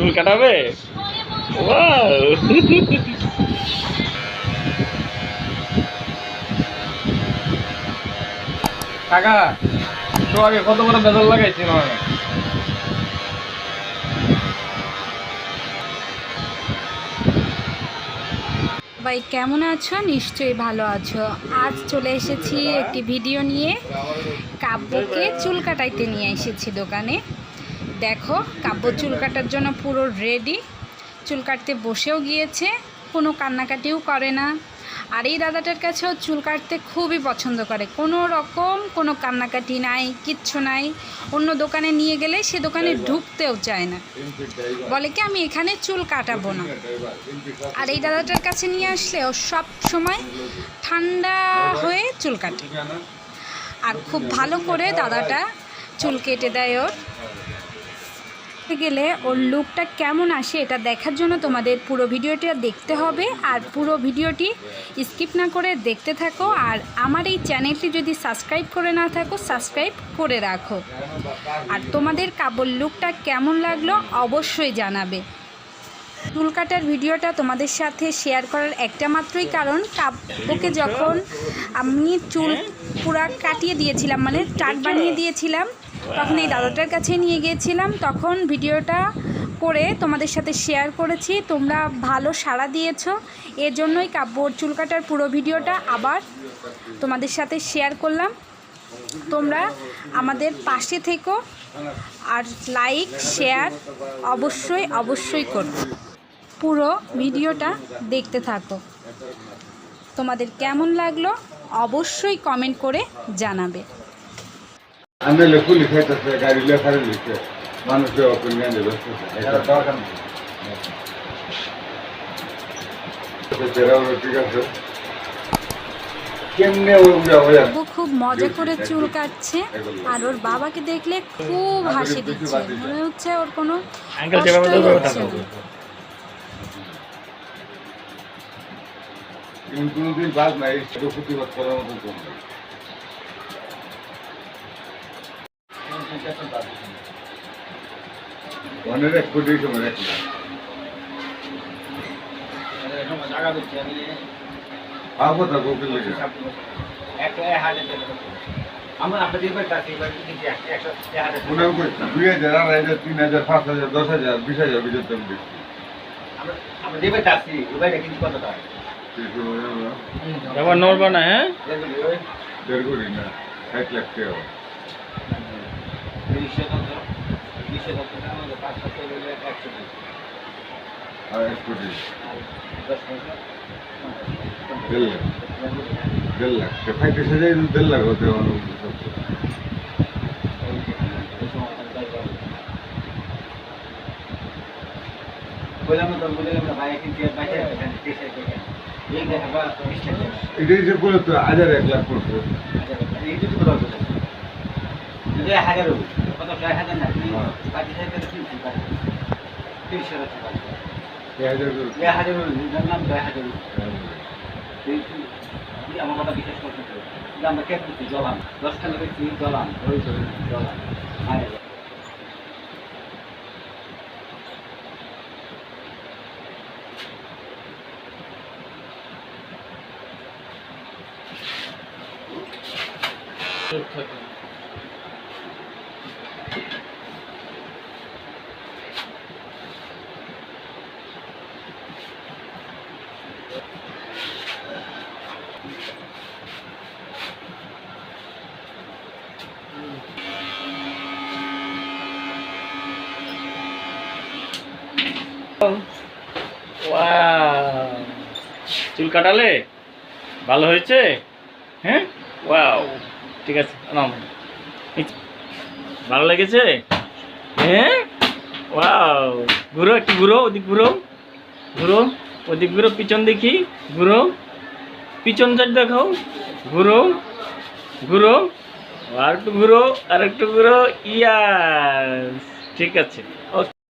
চুল কাটাবে? কাকা তো আগে কত বড় বেদল লাগাইছি না ভাই কেমন আছো? নিশ্চয়ই ভালো আছো। আজ চলে এসেছি একটি ভিডিও নিয়ে। কাব্যকে চুল কাটাইতে নিয়ে এসেছি দোকানে। দেখো, কাব্য চুল কাটার জন্য পুরো রেডি চুল কাটতে বসেও গিয়েছে, কোনো কান্নাকাটিও করে না। আর এই দাদাটার কাছেও চুল কাটতে খুবই পছন্দ করে। কোনো রকম কোনো কান্নাকাটি নাই, কিচ্ছু নাই। অন্য দোকানে নিয়ে গেলে সে দোকানে ঢুকতেও চায় না। বলে কি, আমি এখানে চুল কাটাবো না। আর এই দাদাটার কাছে নিয়ে আসলে ও সব সময় ঠান্ডা হয়ে চুল কাটে। আর খুব ভালো করে দাদাটা চুল কেটে দেয় ওর। গেলে ওর লুকটা কেমন আসে এটা দেখার জন্য তোমাদের পুরো ভিডিওটা দেখতে হবে। আর পুরো ভিডিওটি স্কিপ না করে দেখতে থাকো। আর আমার এই চ্যানেলটি যদি সাবস্ক্রাইব করে না থাকো সাবস্ক্রাইব করে রাখো। আর তোমাদের কাবল লুকটা কেমন লাগল অবশ্যই জানাবে। চুল কাটার ভিডিওটা তোমাদের সাথে শেয়ার করার একটা মাত্রই কারণ। কাব্যকে যখন আমি চুল পুরা কাটিয়ে দিয়েছিলাম মানে টাক বানিয়ে দিয়েছিলাম তখন এই দাদাটার কাছে নিয়ে গিয়েছিলাম। তখন ভিডিওটা করে তোমাদের সাথে শেয়ার করেছি। তোমরা ভালো সাড়া দিয়েছ। এর জন্যই কাব্যর চুল কাটার পুরো ভিডিওটা আবার তোমাদের সাথে শেয়ার করলাম। তোমরা আমাদের পাশে থেকো আর লাইক শেয়ার অবশ্যই অবশ্যই করো। পুরো ভিডিওটা দেখতে থাকো। তোমাদের কেমন লাগল অবশ্যই কমেন্ট করে জানাবে। আমি লেখু লিখাইতেছে গাড়ি লেখারে লিখে। মানুষের অপিনিয়ন ঠিক আছে। খুব মজা করে চুল কাটছে আর ওর বাবাকে দেখলে খুব হাসি দিচ্ছে। মনে হচ্ছে ওর কোনো কোনোদিন বাদ নাই প্রতিবাদ করার মতো অনেক এক কোটি সময় করি দুই হাজার আড়াই হাজার তিন হাজার পাঁচ হাজার দশ হাজার বিশ হাজার বেশি এবার নড়বে না হ্যাঁ? দেড় কোটি না ষাট লাখ টাকা। আর এক কোটি দেড় লাখ। দেড় লাখ। সে পঁয়ত্রিশ হাজার দেড় লাখ হতে আমার এটাই যে বলে তো হাজার এক লাখ হাজার করে আমার কথা বিশ্বাস করতে হবে যে আমরা কে করছি জ্বলাম দশটা লেগেছি জ্বলাম ধরে ধরে জ্বলাম মারা যায় Wow! চুল কাটালে? ভালো হয়েছে? হ্যাঁ? ওয়াও। ঠিক আছে ভালো লেগেছে? হ্যাঁ? ওয়াও। ঘুরো একটু, ঘুরো, ওদিক ঘুরো। ঘুরো, ওদিক ঘুরো, পিছন দেখি, ঘুরো। পিছন সাইড দেখাও। ঘুরো ঘুরো। আর একটু ঘুরো আর একটু ঘুরো ইয়াস ঠিক আছে।